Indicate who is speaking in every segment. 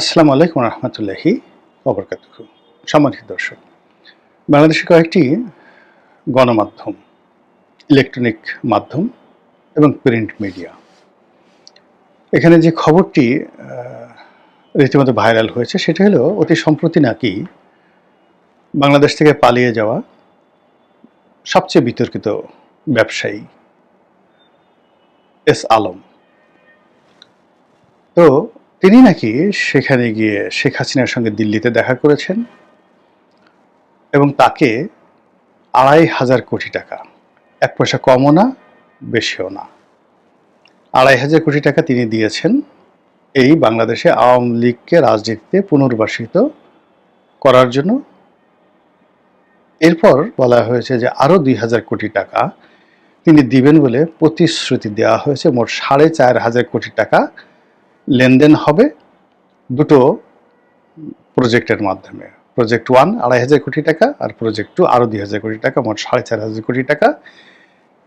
Speaker 1: আসসালামু আলাইকুম রহমতুল্লাহি অবরকাত সম্মানিত দর্শক বাংলাদেশের কয়েকটি গণমাধ্যম, ইলেকট্রনিক মাধ্যম এবং প্রিন্ট মিডিয়া। এখানে যে খবরটি রীতিমতো ভাইরাল হয়েছে, সেটা হলো অতি সম্প্রতি নাকি বাংলাদেশ থেকে পালিয়ে যাওয়া সবচেয়ে বিতর্কিত ব্যবসায়ী এস আলম। তো তিনি নাকি সেখানে গিয়ে শেখ হাসিনার সঙ্গে দিল্লিতে দেখা করেছেন এবং তাকে আড়াই হাজার কোটি টাকা, এক পয়সা কমও না, বেশিও না। আড়াই হাজার কোটি টাকা তিনি দিয়েছেন এই বাংলাদেশে আওয়ামী লীগকে রাজনীতিতে পুনর্বাসিত করার জন্য। এরপর বলা হয়েছে যে আরও দুই হাজার কোটি টাকা তিনি দিবেন বলে প্রতিশ্রুতি দেওয়া হয়েছে। মোট সাড়ে চার হাজার কোটি টাকা লেনদেন হবে দুটো প্রজেক্টের মাধ্যমে। প্রজেক্ট ওয়ান আড়াই হাজার কোটি টাকা আর প্রজেক্ট টু আরও দুই হাজার কোটি টাকা, মোট সাড়ে চার হাজার কোটি টাকা।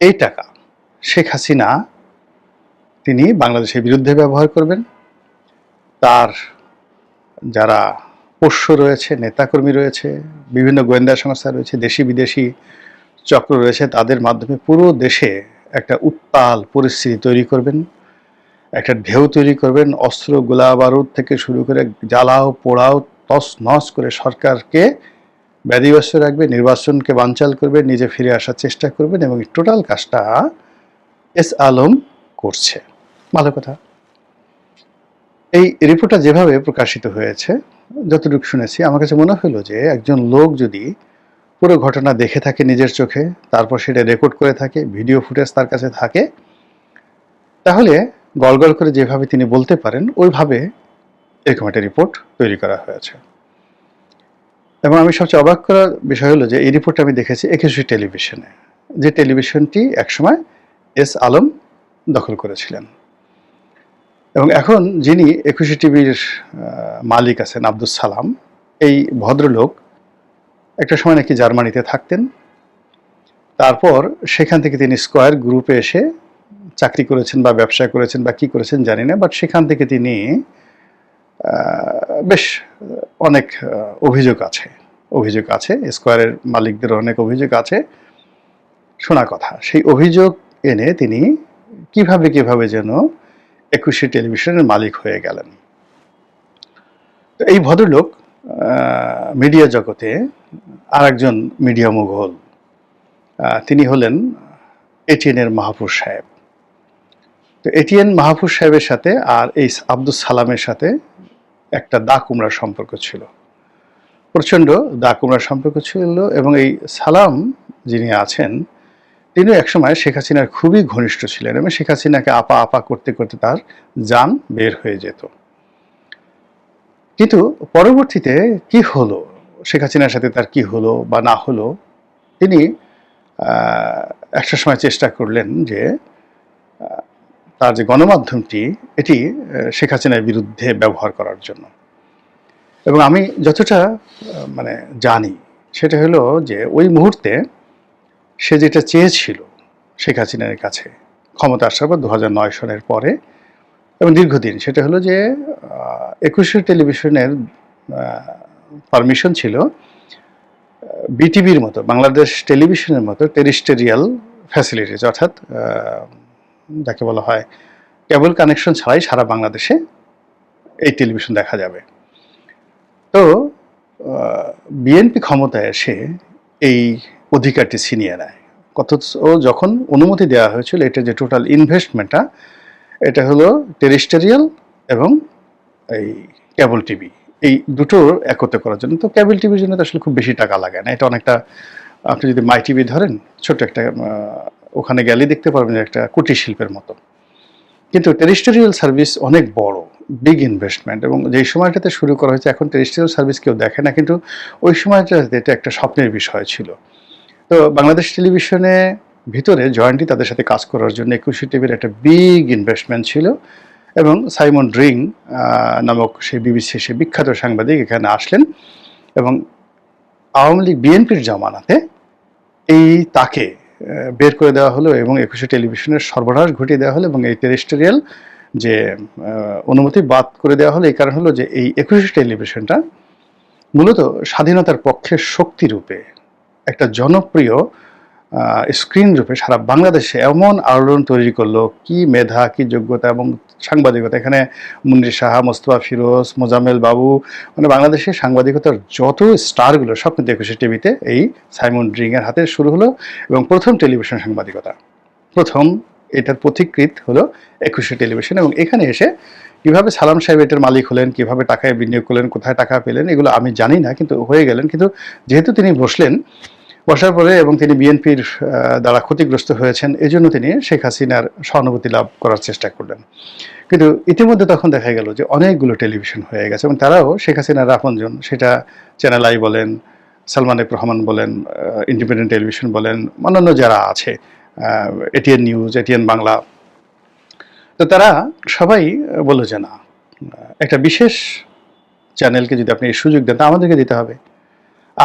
Speaker 1: এই টাকা শেখ হাসিনা তিনি বাংলাদেশের বিরুদ্ধে ব্যবহার করবেন। তার যারা পোষ্য রয়েছে, নেতাকর্মী রয়েছে, বিভিন্ন গোয়েন্দা সংস্থা রয়েছে, দেশি বিদেশি চক্র রয়েছে, তাদের মাধ্যমে পুরো দেশে একটা উত্তাল পরিস্থিতি তৈরি করবেন। একটা ঢেউ তৈরি করবেন, অস্ত্র গোলা বারুদ থেকে শুরু করে জ্বালাও, পোড়াও তস নস করে সরকারকে ব্যাধিগ্রস্ত রাখবে, নির্বাচনকে বানচাল করবে, নিজে ফিরে আসার চেষ্টা করবেন এবং টোটাল কাজটা এস আলম করছে। ভালো কথা। এই রিপোর্টটা যেভাবে প্রকাশিত হয়েছে, যতটুকু শুনেছি, আমার কাছে মনে হলো যে একজন লোক যদি পুরো ঘটনা দেখে থাকে নিজের চোখে, তারপর সেটা রেকর্ড করে থাকে ভিডিও ফুটেজ তার কাছে থাকে, তাহলে গলগল করে যেভাবে তিনি বলতে পারেন, ওইভাবে এরকম একটা রিপোর্ট তৈরি করা হয়েছে। এবং আমি সবচেয়ে অবাক করার বিষয় হলো যে, এই রিপোর্টটা আমি দেখেছি একুশে টেলিভিশনে, যে টেলিভিশনটি একসময় এস আলম দখল করেছিলেন। এবং এখন যিনি একুশে টিভির মালিক আছেন আব্দুল সালাম, এই ভদ্রলোক একটা সময় নাকি জার্মানিতে থাকতেন। তারপর সেখান থেকে তিনি স্কোয়ার গ্রুপে এসে চাকরি করেছেন বা ব্যবসা করেছেন বা কি করেছেন জানি না বাট সেখান থেকে তিনি বেশ অনেক অভিযোগ আছে অভিযোগ আছে স্কোয়ারের মালিকদের অনেক অভিযোগ আছে। শোনা কথা, সেই অভিযোগ এনে তিনি কীভাবে কীভাবে যেন একুশে টেলিভিশনের মালিক হয়ে গেলেন। এই ভদ্রলোক মিডিয়া জগতে আর একজন মিডিয়া মুঘল তিনি হলেন এটিএনের মাহফুজ সাহেব। তো এটিএন মাহফুজ সাহেবের সাথে আর এই আব্দুল সালামের সাথে একটা দা কুমড়ার সম্পর্ক ছিল। প্রচণ্ড দা কুমড়ার সম্পর্ক ছিল এবং এই সালাম যিনি আছেন তিনি একসময় শেখ হাসিনার খুবই ঘনিষ্ঠ ছিলেন এবং শেখ হাসিনাকে আপা আপা করতে করতে তার যান বের হয়ে যেত। কিন্তু পরবর্তীতে কি হলো? শেখ হাসিনার সাথে তার কি হলো বা না হলো? তিনি একটা সময় চেষ্টা করলেন যে তার যে গণমাধ্যমটি, এটি শেখ হাসিনার বিরুদ্ধে ব্যবহার করার জন্য। এবং আমি যতটা মানে জানি, সেটা হলো যে ওই মুহূর্তে সে যেটা চেয়েছিল শেখ হাসিনার কাছে, ক্ষমতা আসার পর দু সনের পরে, এবং দীর্ঘদিন, সেটা হলো যে একুশে টেলিভিশনের পারমিশন ছিল বিটিভির মতো, বাংলাদেশ টেলিভিশনের মতো, টেরিস্টেরিয়াল ফ্যাসিলিটিস, অর্থাৎ যাকে বলা হয় কেবল কানেকশন ছাড়াই সারা বাংলাদেশে এই টেলিভিশন দেখা যাবে। তো বিএনপি ক্ষমতায় এসে এই অধিকারটি ছিনিয়ে নেয়। কত ও যখন অনুমতি দেওয়া হয়েছিল, এটা যে টোটাল ইনভেস্টমেন্টটা এটা হলো টেরিস্টেরিয়াল এবং এই কেবল টিভি এই দুটো একত্রে করার জন্য। তো কেবল টিভির জন্য তো আসলে খুব বেশি টাকা লাগে না। এটা অনেকটা, আপনি যদি মাই টিভি ধরেন ছোট একটা ওখানে গেলে দেখতে পারবেন একটা কুটির শিল্পের মতো। কিন্তু টেরিস্টোরিয়াল সার্ভিস অনেক বড় বিগ ইনভেস্টমেন্ট এবং যেই সময়টাতে শুরু করা হয়েছে, এখন টেরিস্টোরিয়াল সার্ভিস কেউ দেখে না, কিন্তু ওই সময়টাতে এটা একটা স্বপ্নের বিষয় ছিল। তো বাংলাদেশ টেলিভিশনে ভিতরে জয়েন্টলি তাদের সাথে কাজ করার জন্য একুশে টিভির একটা বিগ ইনভেস্টমেন্ট ছিল এবং সাইমন ড্রিং নামক সেই বিবিসি সে বিখ্যাত সাংবাদিক এখানে আসলেন এবং আওয়ামী লীগ, বিএনপির জামানাতে এই তাকে বের করে দেওয়া হলো এবং একুশে টেলিভিশনের সর্বনাশ ঘটিয়ে দেওয়া হলো এবং এই টেরিস্টোরিয়াল যে অনুমতি বাদ করে দেওয়া হলো, এই কারণ হলো যে এই একুশে টেলিভিশনটা মূলত স্বাধীনতার পক্ষে শক্তিরূপে একটা জনপ্রিয় স্ক্রিন রূপে সারা বাংলাদেশে এমন আলোড়ন তৈরি করল, কি মেধা, কি যোগ্যতা এবং সাংবাদিকতা? এখানে মুন্নি সাহা, মোস্তফা ফিরোজ, মোজাম্মেল বাবু মানে বাংলাদেশের সাংবাদিকতার যত স্টারগুলো, সব কিন্তু একুশে টিভিতে এই সাইমন ড্রিংয়ের হাতে শুরু হলো এবং প্রথম টেলিভিশন সাংবাদিকতা। প্রথম এটার পথিকৃত হলো একুশে টেলিভিশন এবং এখানে এসে কীভাবে সালাম সাহেব এটার মালিক হলেন, কীভাবে টাকায় বিনিয়োগ করলেন, কোথায় টাকা পেলেন, এগুলো আমি জানি না, কিন্তু হয়ে গেলেন। কিন্তু যেহেতু তিনি বসলেন বসার পরে এবং তিনি বিএনপির দ্বারা ক্ষতিগ্রস্ত হয়েছেন, এজন্য তিনি শেখ হাসিনার সহানুভূতি লাভ করার চেষ্টা করলেন। কিন্তু ইতিমধ্যে তখন দেখা গেল যে অনেকগুলো টেলিভিশন হয়ে গেছে এবং তারাও শেখ হাসিনার আপনজন। সেটা চ্যানেল আই বলেন, সালমান এফ রহমান বলেন ইন্ডিপেন্ডেন্ট টেলিভিশন বলেন, অন্যান্য যারা আছে এটিএন নিউজ এটিএন বাংলা তো তারা সবাই বলল যে না, একটা বিশেষ চ্যানেলকে যদি আপনি সুযোগ দেন, তা আমাদেরকে দিতে হবে।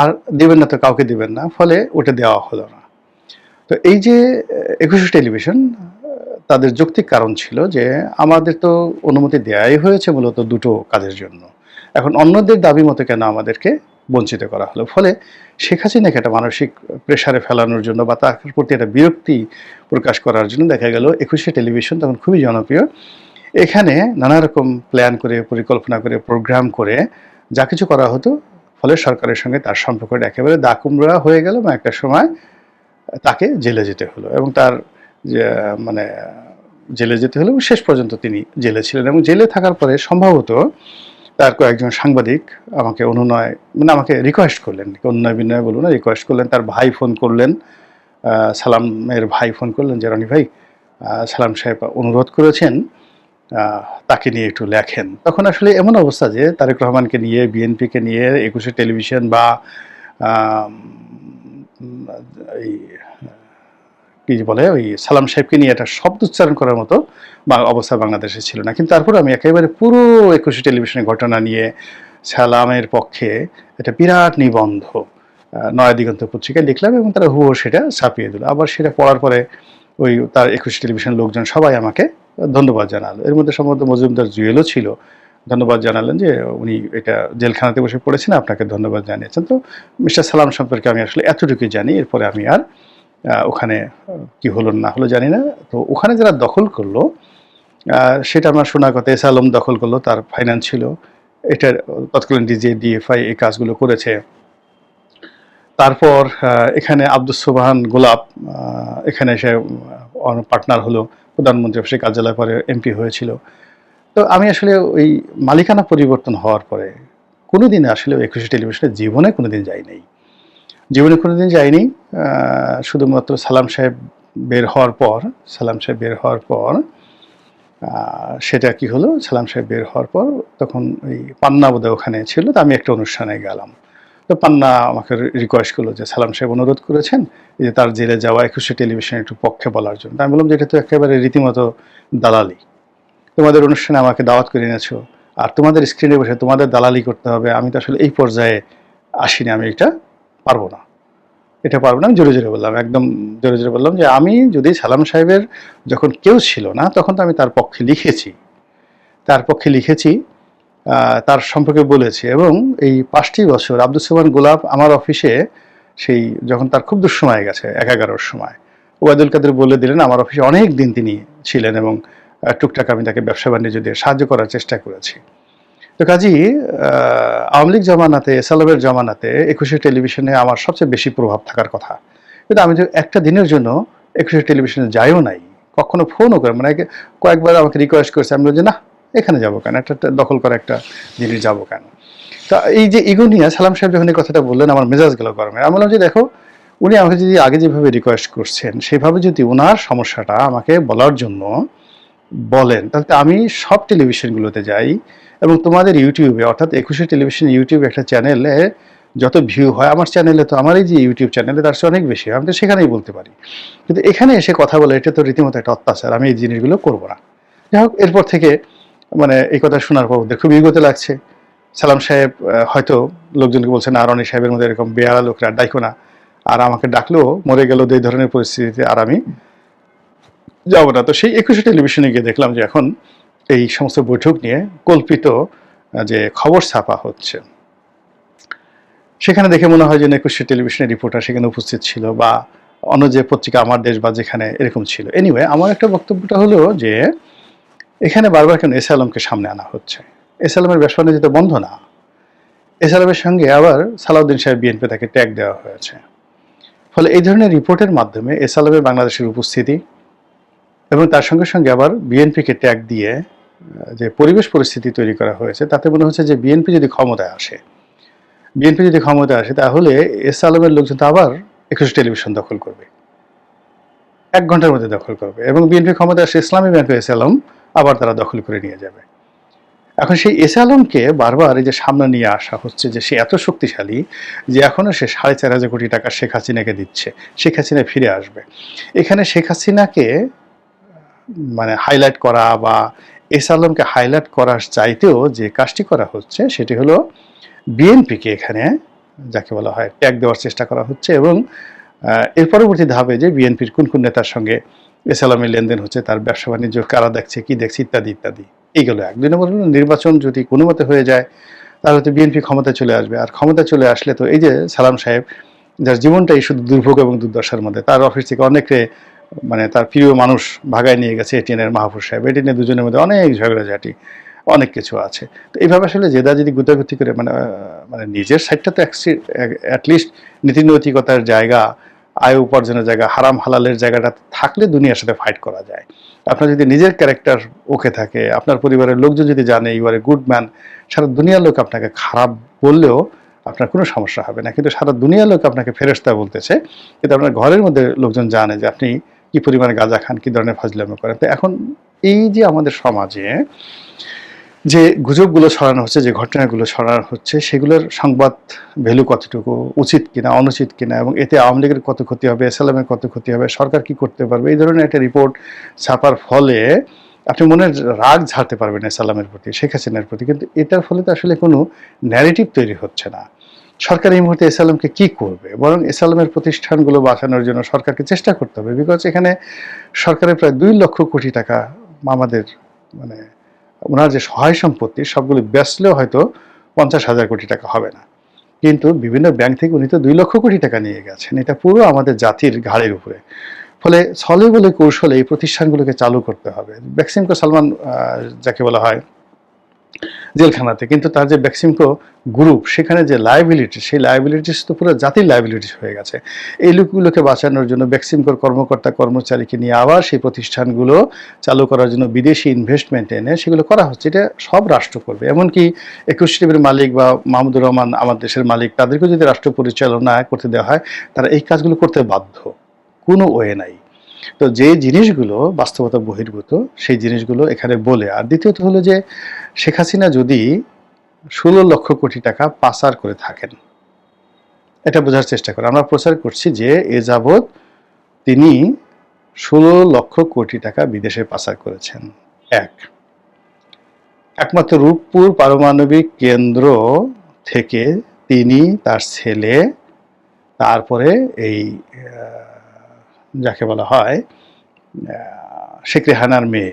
Speaker 1: আর দেবেন না তো কাউকে দেবেন না, ফলে ওটা দেওয়া হলো না। তো এই যে একুশে টেলিভিশন তাদের যৌক্তিক কারণ ছিল যে আমাদের তো অনুমতি দেওয়াই হয়েছে মূলত দুটো কাজের জন্য। এখন অন্যদের দাবি মতো কেন আমাদেরকে বঞ্চিত করা হলো? ফলে শেখ হাসিনাকে একটা মানসিক প্রেশারে ফেলানোর জন্য বা তার প্রতি একটা বিরক্তি প্রকাশ করার জন্য দেখা গেল একুশে টেলিভিশন তখন খুবই জনপ্রিয়। এখানে নানা রকম প্ল্যান করে, পরিকল্পনা করে, প্রোগ্রাম করে যা কিছু করা হতো ফলে সরকারের সঙ্গে তার সম্পর্কটা একেবারে দাকুমরা হয়ে গেল এবং একটা সময় তাকে জেলে যেতে হলো এবং তার মানে জেলে যেতে হলো শেষ পর্যন্ত তিনি জেলে ছিলেন এবং জেলে থাকার পরে সম্ভবত তার কয়েকজন সাংবাদিক আমাকে অনুনয় মানে আমাকে রিকোয়েস্ট করলেন অনুনয় বিনয় বলুন না রিকোয়েস্ট করলেন, তার ভাই ফোন করলেন সালামের ভাই ফোন করলেন যে, রনি ভাই সালাম সাহেব অনুরোধ করেছেন তাকে নিয়ে একটু লেখেন। তখন আসলে এমন অবস্থা যে তারেক রহমানকে নিয়ে, বিএনপিকে নিয়ে, একুশে টেলিভিশন বা এই, কি বলে, ওই সালাম সাহেবকে নিয়ে একটা শব্দ উচ্চারণ করার মতো, বা অবস্থা বাংলাদেশে ছিল না। কিন্তু তারপর আমি একেবারে পুরো একুশে টেলিভিশনের ঘটনা নিয়ে সালামের পক্ষে একটা বিরাট নিবন্ধ নয়া দিগন্ত পত্রিকায় লিখলাম এবং তারা হুবহু সেটা ছাপিয়ে দিল। আবার সেটা পড়ার পরে ওই তার একুশে টেলিভিশন লোকজন সবাই আমাকে ধন্যবাদ জানালো। এর মধ্যে সম্ভবত মজুমদার জুয়েলও ছিল। ধন্যবাদ জানালেন যে উনি এটা জেলখানাতে বসে পড়েছেন, আপনাকে ধন্যবাদ জানিয়েছেন। তো মিস্টার সালাম সম্পর্কে আমি আসলে এতটুকুই জানি, এরপরে আমি আর ওখানে কি হলো না হলো জানি না। তো ওখানে যারা দখল করল সেটা আমার শোনা কথা এস আলম দখল করল, তার ফাইন্যান্স ছিল। এটার তৎকালীন ডিজে ডিএফআই এই কাজগুলো করেছে। তারপর এখানে আব্দুল সোবাহান গোলাপ এখানে এসে পার্টনার হলো। প্রধানমন্ত্রী অফিসে কার্যালয় পরে এমপি হয়েছিল। তো আমি আসলে ওই মালিকানা পরিবর্তন হওয়ার পরে কোনো দিন আসলে একুশে টেলিভিশনে জীবনে কোনোদিন যাই নাই জীবনে কোনো দিন যাইনি শুধুমাত্র সালাম সাহেব বের হওয়ার পর, সালাম সাহেব বের হওয়ার পর সেটা কি হলো? সালাম সাহেব বের হওয়ার পর তখন ওই পান্না বোধহয় ওখানে ছিল, তো আমি একটা অনুষ্ঠানে গেলাম। তো পান্না আমাকে রিকোয়েস্ট করল যে সালাম সাহেব অনুরোধ করেছেন যে তার জেলে যাওয়া একুশে টেলিভিশন একটু পক্ষে বলার জন্য। আমি বললাম যে এটা তো একেবারে রীতিমতো দালালি। তোমাদের অনুষ্ঠানে আমাকে দাওয়াত করে এনেছো আর তোমাদের স্ক্রিনে বসে তোমাদের দালালি করতে হবে। আমি তো আসলে এই পর্যায়ে আসিনি, আমি এটা পারব না। এটা পারব না, আমি জোরে জোরে বললাম, একদম জোরে জোরে বললাম যে আমি যদি সালাম সাহেবের যখন কেউ ছিল না, তখন তো আমি তার পক্ষে লিখেছি। তার পক্ষে লিখেছি তার সম্পর্কে বলেছি এবং এই পাঁচটি বছর আব্দুল সোমান গোলাপ আমার অফিসে সেই যখন তার খুব দুঃসময় গেছে, এক এগারোর সময়, ওবায়দুল কাদের বলে দিলেন, আমার অফিসে অনেক দিন তিনি ছিলেন এবং টুকটাক আমি তাকে ব্যবসা বাণিজ্য দিয়ে সাহায্য করার চেষ্টা করেছি। তো কাজী আওয়ামী লীগ জমানাতে, এসালামের জমানাতে একুশে টেলিভিশনে আমার সবচেয়ে বেশি প্রভাব থাকার কথা। কিন্তু আমি যে একটা দিনের জন্য একুশে টেলিভিশনে যাইও নাই, কখনো ফোনও করে মানে কয়েকবার আমাকে রিকোয়েস্ট করেছে, আমি বলছি না এখানে যাব কেন? একটা দখল করা একটা জিনিস যাব কেন? তা এই যে ইগো নিয়ে সালাম সাহেব যখন এই কথাটা বললেন, আমার মেজাজ গেল গরমে। আমি বললাম যে, দেখো, উনি আমাকে যদি আগে যেভাবে রিকোয়েস্ট করছেন, সেভাবে যদি ওনার সমস্যাটা আমাকে বলার জন্য বলেন, তাহলে আমি সব টেলিভিশনগুলোতে যাই এবং তোমাদের ইউটিউবে, অর্থাৎ একুশে টেলিভিশন ইউটিউবে একটা চ্যানেলে যত ভিউ হয়, আমার চ্যানেলে তো আমার এই যে ইউটিউব চ্যানেলে তার চেয়ে অনেক বেশি হয়। আমি তো সেখানেই বলতে পারি। কিন্তু এখানে এসে কথা বলে, এটা তো রীতিমতো একটা অত্যাচার, আমি এই জিনিসগুলো করব না। যাই হোক, এরপর থেকে মানে এই কথা শোনার পর ওদের খুব ইগোতে লাগছে। সালাম সাহেব হয়তো লোকজনকে বলছেন আর রনি সাহেবের মধ্যে এরকম বেয়ারা লোকরা, ডাইকো না। আর আমাকে ডাকলেও মরে গেল এই ধরনের পরিস্থিতিতে, আর আমি যাব না। তো সেই একুশে টেলিভিশনে গিয়ে দেখলাম যে এখন এই সমস্ত বৈঠক নিয়ে কল্পিত যে খবর ছাপা হচ্ছে। সেখানে দেখে মনে হয় যে একুশে টেলিভিশনের রিপোর্টার সেখানে উপস্থিত ছিল বা অন্য যে পত্রিকা আমার দেশ বা যেখানে এরকম ছিল। এনিওয়ে আমার একটা বক্তব্যটা হলো যে এখানে বারবার কেন এস আলমকে সামনে আনা হচ্ছে? এস আলমের ব্যবসা বাণিজ্য তো বন্ধ না, এস আলমের সঙ্গে আবার সালাউদ্দিন সাহেব বিএনপি তাকে ট্যাগ দেওয়া হয়েছে। ফলে এই ধরনের রিপোর্টের মাধ্যমে এস আলমের বাংলাদেশের উপস্থিতি এবং তার সঙ্গে সঙ্গে আবার বিএনপিকে ট্যাগ দিয়ে যে পরিবেশ পরিস্থিতি তৈরি করা হয়েছে, তাতে মনে হচ্ছে যে বিএনপি যদি ক্ষমতায় আসে বিএনপি যদি ক্ষমতায় আসে, তাহলে এস আলমের লোকজন তো আবার একুশ টেলিভিশন দখল করবে। এক ঘণ্টার মধ্যে দখল করবে এবং বিএনপি ক্ষমতায় আসে ইসলামী ব্যাংক এস আলম আবার তারা দখল করে নিয়ে যাবে। এখন সেই এস আলমকে বারবার এই যে সামনে নিয়ে আসা হচ্ছে যে সে এত শক্তিশালী যে এখনও সে সাড়ে চার হাজার কোটি টাকা শেখ হাসিনাকে দিচ্ছে, শেখ হাসিনা ফিরে আসবে। এখানে শেখ হাসিনাকে মানে হাইলাইট করা বা এস আলমকে হাইলাইট করার চাইতেও যে কাজটি করা হচ্ছে সেটি হলো বিএনপিকে এখানে যাকে বলা হয় ট্যাগ দেওয়ার চেষ্টা করা হচ্ছে এবং এর পরবর্তী ধাপে যে বিএনপির কোন কোন নেতার সঙ্গে এস আলমের লেনদেন হচ্ছে, তার ব্যবসা বাণিজ্য, কারা দেখছে, কি দেখছে, ইত্যাদি ইত্যাদি। এইগুলো এক। দুই নম্বর নির্বাচন যদি কোনো মতে হয়ে যায়, তাহলে তো বিএনপি ক্ষমতায় চলে আসবে। আর ক্ষমতা চলে আসলে তো এই যে সালাম সাহেব, যার জীবনটাই শুধু দুর্ভোগ এবং দুর্দশার মধ্যে, তার অফিস থেকে অনেকে মানে তার প্রিয় মানুষ ভাগায় নিয়ে গেছে এটিএনের মাহফুজ সাহেব। এটিএনের দুজনের মধ্যে অনেক ঝগড়াঝাটি, অনেক কিছু আছে। তো এইভাবে আসলে জেদা যদি গুতাগুতি করে মানে মানে নিজের সাইডটা তো অ্যাটলিস্ট নীতি নৈতিকতার জায়গা আয় উপার্জনের জায়গা, হারাম হালালের জায়গাটা থাকলে দুনিয়ার সাথে ফাইট করা যায়। আপনার যদি নিজের ক্যারেক্টার ওকে থাকে, আপনার পরিবারের লোকজন যদি জানে you are a good man সারা দুনিয়ার লোক আপনাকে খারাপ বললেও আপনার কোনো সমস্যা হবে না। কিন্তু সারা দুনিয়ার লোক আপনাকে ফেরস্তা বলতেছে, কিন্তু আপনার ঘরের মধ্যে লোকজন জানে যে আপনি কি পরিমাণে গাঁজা খান, কী ধরনের ফাজলামি করেন। তো এখন এই যে আমাদের সমাজে যে গুজবগুলো ছড়ানো হচ্ছে, যে ঘটনাগুলো ছড়ানো হচ্ছে, সেগুলোর সংবাদ ভ্যালু কতটুকু, উচিত কিনা, অনুচিত কিনা, এবং এতে আওয়ামী লীগের কত ক্ষতি হবে এসএলএমের কত ক্ষতি হবে, সরকার কি করতে পারবে, এই ধরনের একটা রিপোর্ট ছাপার ফলে আপনি মনের রাগ ঝাড়তে পারবেন এসালামের প্রতি, শেখ হাসিনার প্রতি, কিন্তু এটার ফলে তো আসলে কোনো ন্যারেটিভ তৈরি হচ্ছে না। সরকার এই মুহূর্তে এসালামকে কি করবে? বরং এসালামের প্রতিষ্ঠানগুলো বাঁচানোর জন্য সরকারকে চেষ্টা করতে হবে বিকজ এখানে সরকারের প্রায় দুই লক্ষ কোটি টাকা আমাদের মানে ওনার যে সহায় সম্পত্তি, সবগুলি বেচলেও হয়তো পঞ্চাশ হাজার কোটি টাকা হবে না। কিন্তু বিভিন্ন ব্যাংক থেকে উনি তো দুই লক্ষ কোটি টাকা নিয়ে গেছেন। এটা পুরো আমাদের জাতির ঘাড়ের উপরে। ফলে ছলে বলে কৌশলে এই প্রতিষ্ঠানগুলোকে চালু করতে হবে। ম্যাক্সিমকো সালমান যাকে বলা হয় জেলখানাতে। কিন্তু তার যে ব্যাক্সিমকো গ্রুপ সেখানে যে লাইবিলিটি সেই লাইবিলিটিস তো পুরো জাতির লাইবিলিটিস হয়ে গেছে। এই লোকগুলোকে বাঁচানোর জন্য ব্যাক্সিমকোর কর্মকর্তা, কর্মচারীকে নিয়ে আবার সেই প্রতিষ্ঠানগুলো চালু করার জন্য বিদেশি ইনভেস্টমেন্ট এনে সেগুলো করা হচ্ছে। এটা সব রাষ্ট্র করবে। এমনকি একুশ টিভির মালিক বা মাহমুদুর রহমান আমার দেশের মালিক, তাদেরকেও যদি রাষ্ট্র পরিচালনা করতে দেওয়া হয়, তারা এই কাজগুলো করতে বাধ্য। কোনো ওয়ে নাই। তো যে জিনিসগুলো বাস্তবতা বহির্ভূত, সেই জিনিসগুলো এখানে বলে। আর দ্বিতীয়ত হলো যে, শেখ হাসিনা যদি ষোলো লক্ষ কোটি টাকা পাচার করে থাকেন, এটা বোঝার চেষ্টা করে। আমরা প্রচার করছি যে, এ যাবৎ তিনি ষোলো লক্ষ কোটি টাকা বিদেশে পাচার করেছেন। এক। একমাত্র রূপপুর পারমাণবিক কেন্দ্র থেকে তিনি তার ছেলে, তারপরে এই যাকে বলা হয় শেখ রেহানার মেয়ে।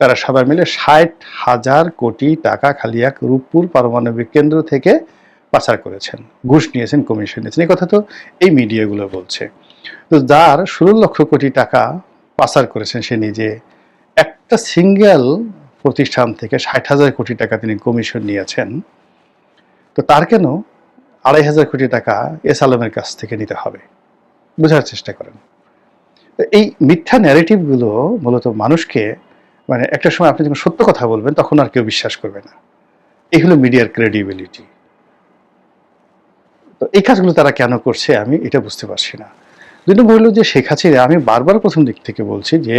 Speaker 1: তারা সবাই মিলে ষাট হাজার কোটি টাকা খালি এক রূপপুর পারমাণবিক কেন্দ্র থেকে পাচার করেছেন। ঘুষ নিয়েছেন কমিশন নিয়েছেন। এই কথা তো এই মিডিয়াগুলো বলছে। তো যার ষোলো লক্ষ কোটি টাকা পাচার করেছেন সে নিজে, একটা সিঙ্গেল প্রতিষ্ঠান থেকে ষাট হাজার কোটি টাকা তিনি কমিশন নিয়েছেন। তো তার কেন আড়াই হাজার কোটি টাকা এস আলমের কাছ থেকে নিতে হবে? বোঝার চেষ্টা করেন। এই মিথ্যা ন্যারেটিভগুলো মূলত মানুষকে মানে একটা সময় আপনি যখন সত্য কথা বলবেন, তখন আর কেউ বিশ্বাস করবে না। এই হলো মিডিয়ার ক্রেডিবিলিটি তো এই কাজগুলো তারা কেন করছে আমি এটা বুঝতে পারছি না। দুই নম্বর হলো যে শেখ হাসিনা, আমি বারবার প্রথম দিক থেকে বলছি যে,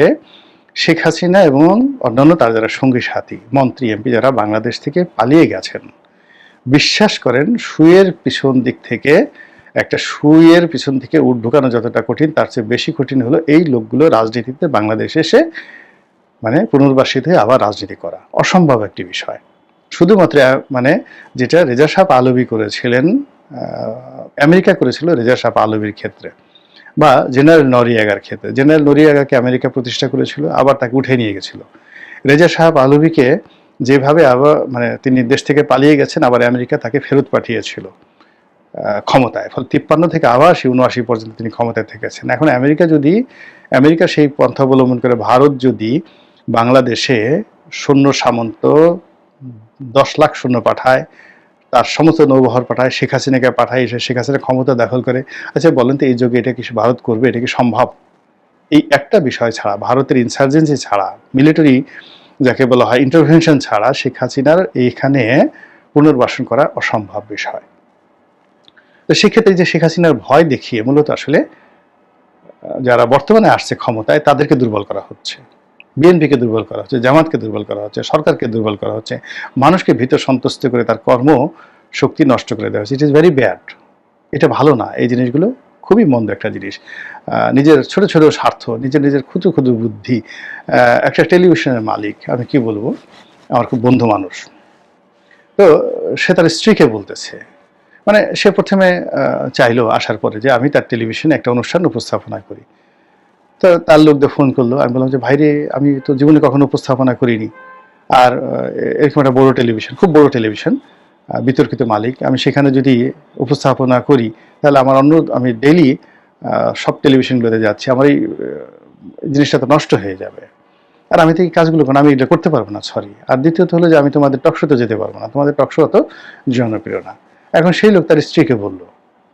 Speaker 1: শেখ হাসিনা এবং অন্যান্য তার যারা সঙ্গী সাথী, মন্ত্রী, এমপি যারা বাংলাদেশ থেকে পালিয়ে গেছেন, বিশ্বাস করেন সুয়ের পিছন দিক থেকে একটা সুইয়ের পিছন থেকে উঠ ঢুকানো যতটা কঠিন, তার চেয়ে বেশি কঠিন হলো এই লোকগুলো রাজনীতিতে বাংলাদেশে এসে মানে পুনর্বাসিত হয়ে আবার রাজনীতি করা। অসম্ভব একটি বিষয়। শুধুমাত্র মানে যেটা রেজা সাপ আলবি করেছিলেন আমেরিকা করেছিল রেজা সাপ আলবির ক্ষেত্রে বা জেনারেল নরিয়াগার ক্ষেত্রে। জেনারেল নরিয়াগাকে আমেরিকা প্রতিষ্ঠা করেছিল, আবার তাকে উঠে নিয়ে গেছিল। রেজা সাহেব আলবিকে যেভাবে আবার মানে তিনি দেশ থেকে পালিয়ে গেছেন, আবার আমেরিকা তাকে ফেরত পাঠিয়েছিল। ক্ষমতায়। ফলে তিপ্পান্ন থেকে আবার সেই উনআশি পর্যন্ত তিনি ক্ষমতায় থেকেছেন। এখন আমেরিকা যদি, আমেরিকা সেই পন্থা অবলম্বন করে, ভারত যদি বাংলাদেশে সৈন্য সামন্ত দশ লাখ সৈন্য পাঠায়, তার সমস্ত নৌবহর পাঠায়, শেখ হাসিনাকে পাঠায়, এসে শেখ হাসিনা ক্ষমতা দখল করে আচ্ছা বলেন তো এই যুগে এটা কি ভারত করবে? এটা কি সম্ভব? এই একটা বিষয় ছাড়া, ভারতের ইনসার্জেন্সি ছাড়া মিলিটারি যাকে বলা হয় ইন্টারভেনশন ছাড়া, শেখ হাসিনার এইখানে পুনর্বাসন করা অসম্ভব বিষয়। তো সেক্ষেত্রে যে শেখ হাসিনার ভয় দেখিয়ে মূলত আসলে যারা বর্তমানে আসছে ক্ষমতায়, তাদেরকে দুর্বল করা হচ্ছে। বিএনপিকে দুর্বল করা হচ্ছে, জামাতকে দুর্বল করা হচ্ছে, সরকারকে দুর্বল করা হচ্ছে। মানুষকে ভীত সন্তুষ্ট করে তার কর্ম শক্তি নষ্ট করে দেওয়া হচ্ছে। ইট ইজ ভেরি ব্যাড এটা ভালো না। এই জিনিসগুলো খুবই মন্দ একটা জিনিস। নিজের ছোট ছোট স্বার্থ, নিজের নিজের ক্ষুদ্র ক্ষুদ্র বুদ্ধি একটা টেলিভিশনের মালিক, আমি কি বলব? আমার খুব বন্ধু মানুষ। তো সে তার স্ত্রীকে বলতেছে মানে সে প্রথমে চাইলো আসার পরে যে আমি তার টেলিভিশনে একটা অনুষ্ঠান উপস্থাপনা করি। তো তার লোকদের ফোন করল। আমি বললাম যে, ভাইরে, আমি তো জীবনে কখনো উপস্থাপনা করিনি। আর এরকম একটা বড় টেলিভিশন খুব বড় টেলিভিশন বিতর্কিত মালিক। আমি সেখানে যদি উপস্থাপনা করি, তাহলে আমার অন্য, আমি ডেলি সব টেলিভিশনগুলোতে যাচ্ছি। আমার এই জিনিসটা তো নষ্ট হয়ে যাবে। আর আমি তো এই কাজগুলো কোনো আমি এটা করতে পারব না সরি আর দ্বিতীয়ত হলো যে, আমি তোমাদের টকশোতে যেতে পারব না। তোমাদের টকশো অত জনপ্রিয় না। এখন সেই লোক তার স্ত্রীকে বলল,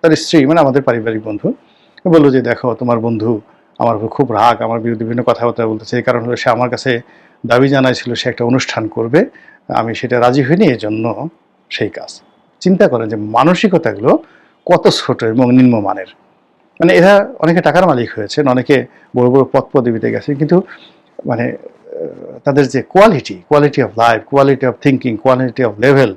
Speaker 1: তার স্ত্রী মানে আমাদের পারিবারিক বন্ধু, বলল যে দেখো, তোমার বন্ধু আমার উপর খুব রাগ, আমার বিরুদ্ধে বিভিন্ন কথাবার্তা বলতেছে, এই কারণ হলো সে আমার কাছে দাবি জানাইছিল সে একটা অনুষ্ঠান করবে, আমি সেটা রাজি হইনি এই জন্য সেই কাজ। চিন্তা করেন যে মানসিকতাগুলো কত ছোট এবং নিম্নমানের মানে এরা অনেকে টাকার মালিক হয়েছেন, অনেকে বড় বড় পদ পদবিতে গেছে কিন্তু মানে তাদের যে quality quality of life quality of thinking quality of level